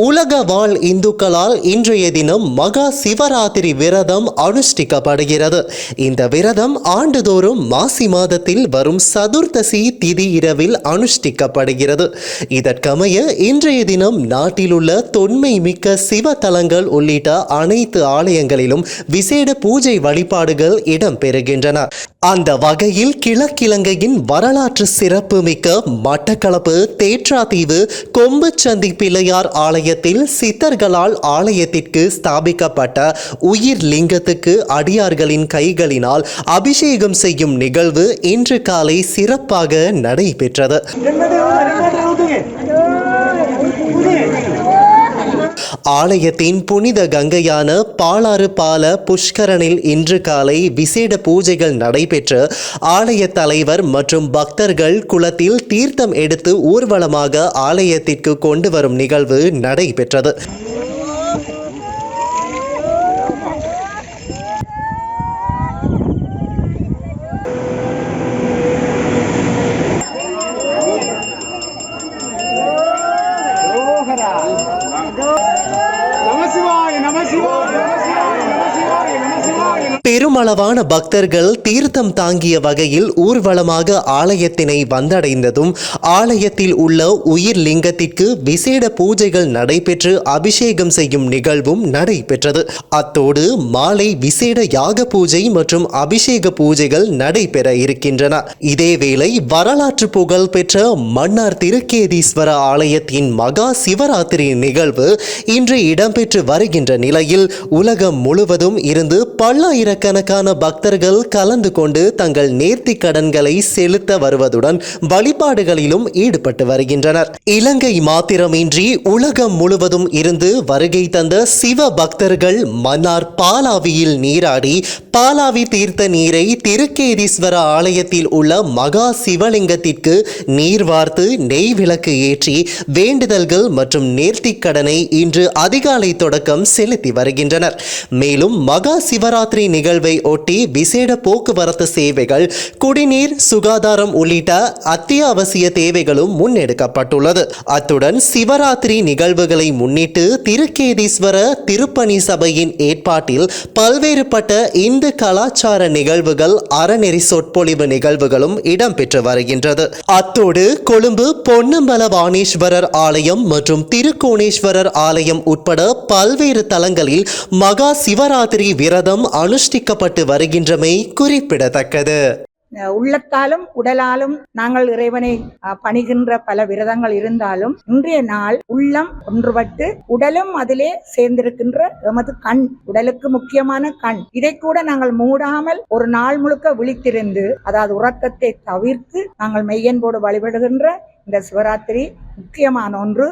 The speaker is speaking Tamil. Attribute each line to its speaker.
Speaker 1: உலக வாழ் இந்துக்களால் இன்றைய தினம் மகா சிவராத்திரி விரதம் அனுஷ்டிக்கப்படுகிறது. இந்த விரதம் ஆண்டுதோறும் மாசி மாதத்தில் வரும் சதுர்த்தசி திதி இரவில் அனுஷ்டிக்கப்படுகிறது. இதற்கமைய இன்றைய தினம் நாட்டிலுள்ள தொன்மை மிக்க சிவ தலங்கள் உள்ளிட்ட அனைத்து ஆலயங்களிலும் விசேட பூஜை வழிபாடுகள் இடம்பெறுகின்றன. அந்த வகையில் கிழக்கிழங்கையின் வரலாற்று சிறப்புமிக்க மட்டக்களப்பு தேற்றாத்தீவு கொம்புச்சந்தி பிள்ளையார் ஆலயத்தில் சித்தர்களால் ஆலயத்திற்கு ஸ்தாபிக்கப்பட்ட உயிர் லிங்கத்துக்கு அடியார்களின் கைகளினால் அபிஷேகம் செய்யும் நிகழ்வு இன்று காலை சிறப்பாக நடைபெற்றது. ஆலயத்தின் புனித கங்கையான பாலாறு பால புஷ்கரனில் இன்று காலை விசேட பூஜைகள் நடைபெற்று ஆலய தலைவர் மற்றும் பக்தர்கள் குளத்தில் தீர்த்தம் எடுத்து ஊர்வலமாக ஆலயத்திற்கு கொண்டு வரும் நிகழ்வு நடைபெற்றது.
Speaker 2: Vamos de ouro, chama de
Speaker 1: பெருமளவான பக்தர்கள் தீர்த்தம் தாங்கிய வகையில் ஊர்வலமாக ஆலயத்தினை வந்தடைந்ததும் ஆலயத்தில் உள்ள உயிர் லிங்கத்திற்கு விசேட பூஜைகள் நடைபெற்று அபிஷேகம் செய்யும் நிகழ்வும் நடைபெற்றது. அத்தோடு மாலை விசேட யாக பூஜை மற்றும் அபிஷேக பூஜைகள் நடைபெற இருக்கின்றன. இதேவேளை வரலாற்று புகழ் பெற்ற மன்னார் திருக்கேதீஸ்வர ஆலயத்தின் மகா சிவராத்திரி நிகழ்வு இன்று இடம்பெற்று வருகின்ற நிலையில் உலகம் முழு முழுவதும் இருந்து பல்லாயிரக்கணக்கான பக்தர்கள் கலந்து கொண்டு தங்கள் நேர்த்தி கடன்களை செலுத்த வருவதுடன் வழிபாடுகளிலும் ஈடுபட்டு வருகின்றனர். இலங்கை மாத்திரமின்றி உலகம் முழுவதும் இருந்து வருகை தந்த சிவ பக்தர்கள் மன்னார் பாலாவியில் நீராடி பாலாவி தீர்த்த நீரை திருக்கேதீஸ்வர ஆலயத்தில் உள்ள மகா சிவலிங்கத்திற்கு நீர் வார்த்து நெய் விளக்கு ஏற்றி வேண்டுதல்கள் மற்றும் நேர்த்திக் கடனை இன்று அதிகாலை தொடக்கம் செலுத்தி வருகின்றனர். மேலும் மகா சிவராத்திரி நிகழ்வை ஒட்டி விசேட போக்குவரத்து சேவைகள் குடிநீர் சுகாதாரம் உள்ளிட்ட அத்தியாவசிய தேவைகளும் முன்னெடுக்கப்பட்டுள்ளது. அத்துடன் சிவராத்திரி நிகழ்வுகளை முன்னிட்டு திருக்கேதீஸ்வர திருப்பணி சபையின் ஏற்பாட்டில் பல்வேறுபட்ட இந்து கலாச்சார நிகழ்வுகள் அறநெறி சொற்பொழிவு நிகழ்வுகளும் இடம்பெற்று வருகின்றது. அத்தோடு கொழும்பு பொன்னம்பலவாணீஸ்வரர் ஆலயம் மற்றும் திருக்கோணேஸ்வரர் ஆலயம் உட்பட பல்வேறு தலங்களில் மகா சிவராத்திரி விரதம் அனுஷ்டிக்கப்பட்டு வருகின்றமை குறிப்பிடத்தக்கது.
Speaker 3: உள்ளத்தாலும் உடலாலும் நாங்கள் இறைவனை பணிகின்ற பல விரதங்கள் இருந்தாலும் இன்றைய நாள் உள்ளம் ஒன்றுபட்டு உடலும் அதிலே சேர்ந்திருக்கின்ற எமது கண் உடலுக்கு முக்கியமான கண். இதை கூட நாங்கள் மூடாமல் ஒரு நாள் முழுக்க விழித்திருந்து அதாவது உறக்கத்தை தவிர்த்து நாங்கள் மெய்யன்போடு வழிபடுகின்ற இந்த சிவராத்திரி முக்கியமான ஒன்று.